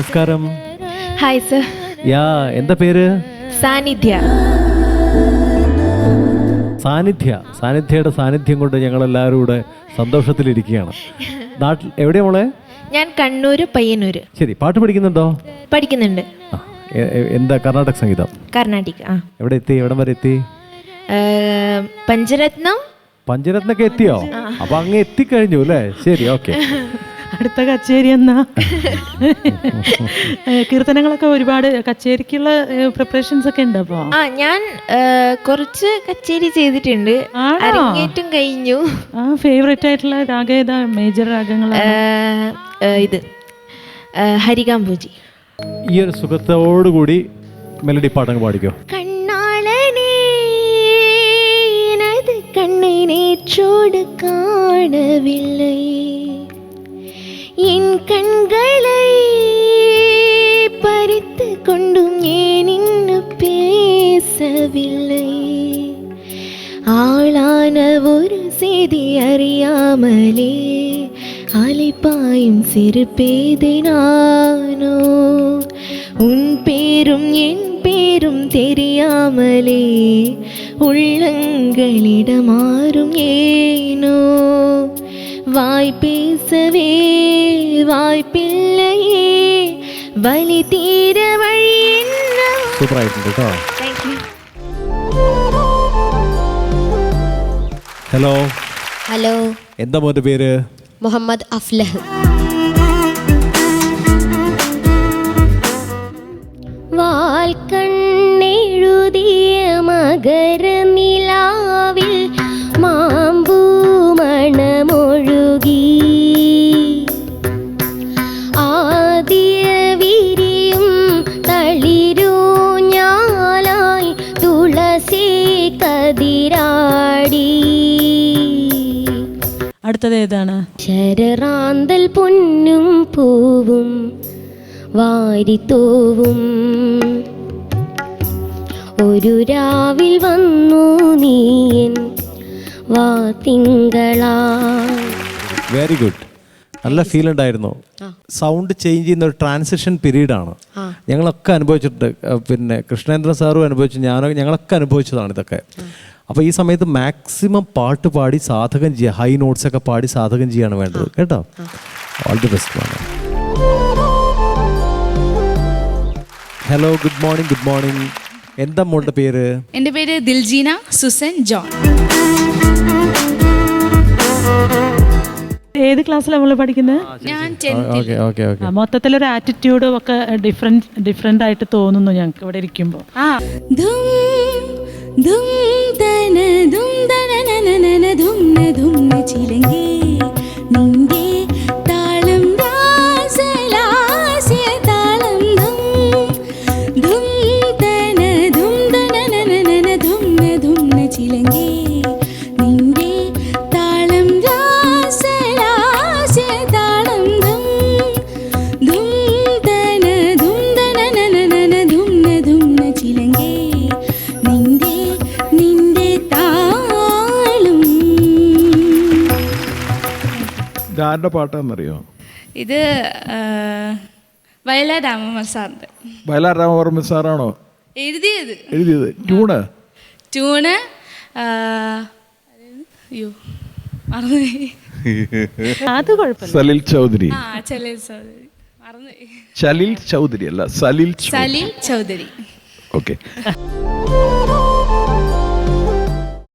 നമസ്കാരം. Hi sir yeah എന്താ പേര്? സാന്നിധ്യ. സാന്നിധ്യ. സാന്നിധ്യയുടെ സാന്നിധ്യം കൊണ്ട് ഞങ്ങൾ എല്ലാവരും കൂടെ സന്തോഷത്തിലിരിക്കുകയാണ്. നാട്ടിൽ എവിടെയാ മോളെ? ഞാൻ കണ്ണൂര് പയ്യന്നൂര്. ശരി പാട്ട് പഠിക്കുന്നുണ്ടോ? പഠിക്കുന്നുണ്ട്. എന്താ കർണാടക സംഗീതം? കർണാടിക് ആ. എവിടെ എത്തി? എവിടം വരെ എത്തി? പഞ്ചരത്നം. പഞ്ചരത്നൊക്കെ എത്തിയോ? അപ്പൊ അങ്ങ് എത്തിക്കഴിഞ്ഞു അല്ലേ? ശരി ഓക്കെ. അടുത്ത കച്ചേരി എന്നാ? കീർത്തനങ്ങളൊക്കെ ഒരുപാട് കച്ചേരിക്കുള്ള പ്രിപ്പറേഷൻസ് ഒക്കെ ഉണ്ട് അപ്പോ? ആ ഞാൻ കുറച്ച് കച്ചേരി ചെയ്തിട്ടുണ്ട്. അരങ്ങേറ്റം കഴിഞ്ഞു. ആ ഫേവറേറ്റ് ആയിട്ടുള്ള രാഗ ഏതാ? മേജർ രാഗങ്ങൾ ഇത്. ഹരികാംബൂജി. ഈ ഒരു സുഖത്തോടുകൂടി മെലഡി പാട്ടങ്ങ് പാടിക്കോ. കണ്ണിനെ ചൂട് കാണവില്ലേ? என் கண்களை பறித்து கொண்டும் ஏன் இன்னும் பேசவில்லை? ஆளான ஒரு செய்தி அறியாமலே அலைப்பாயும் சிறு பேதினானோ உன் பேரும் என் பேரும் தெரியாமலே உள்ளங்களிடமாறும் ஏனோ? வாய் பேசவே வாய்ப்பில்லையே வலி தீர வழி என்ன സൂപ്പർ ആയിട്ടുണ്ട് കേട്ടോ താങ്ക് യു ഹലോ ഹലോ എന്താ മോന്റെ പേര് മുഹമ്മദ് അഫ്ലഹ് അടുത്തത് ഏതാണ്? ശരറാന്തൽ പൊന്നും പൂവും വാരിത്തോവും ഒരു രാവിൽ വന്നു നീയൻ വാ തിങ്കളാ. വെരി ഗുഡ് നല്ല ഫീൽ ഉണ്ടായിരുന്നു. സൗണ്ട് ചേഞ്ച് ചെയ്യുന്ന ഒരു ട്രാൻസിഷൻ പീരീഡ് ആണ്. ഞങ്ങളൊക്കെ അനുഭവിച്ചിട്ടുണ്ട്. പിന്നെ കൃഷ്ണേന്ദ്ര സാറും അനുഭവിച്ചു. ഞാനോ ഞങ്ങളൊക്കെ അനുഭവിച്ചതാണ് ഇതൊക്കെ. അപ്പോൾ ഈ സമയത്ത് മാക്സിമം പാട്ട് പാടി സാധകം ചെയ്യുക ഹൈ നോട്ട്സ് ഒക്കെ പാടി സാധകം ചെയ്യാണ് വേണ്ടത് കേട്ടോ? All the best hello good morning good morning എന്താ മോളുടെ പേര്? എന്റെ പേര് ദിൽജീന സുസൻ ജോൺ. ഏത് ക്ലാസ്സിലാണ് നമ്മൾ പഠിക്കുന്നത് ഞാൻ ടെൻ ഓക്കെ ഓക്കെ ഓക്കെ ആ, മൊത്തത്തിലൊരു ആറ്റിറ്റ്യൂഡും ഒക്കെ ഡിഫറെന്റ് ഡിഫറെന്റ് ആയിട്ട് തോന്നുന്നു ഞങ്ങൾക്ക് ഇവിടെ ഇരിക്കുമ്പോൾ ഇതാരുടെ പാട്ടാണെന്നറിയോ? ഇത് വയലാർ സാറിന്റെ വയലാർ രാമവർമ്മ സാറാണോ എഴുതിയത്. എഴുതിയത്. ട്യൂണ്? ട്യൂണ് അയ്യോ മറന്നുപോയി. അത് കുഴപ്പമില്ല. സലിൽ ചൗധരി. ആ ചലീൽ ചൗധരി. മറന്നുപോയി. ചലിൽ ചൗധരി അല്ല സലിൽ സലീൽ ചൗധരി. ഓക്കെ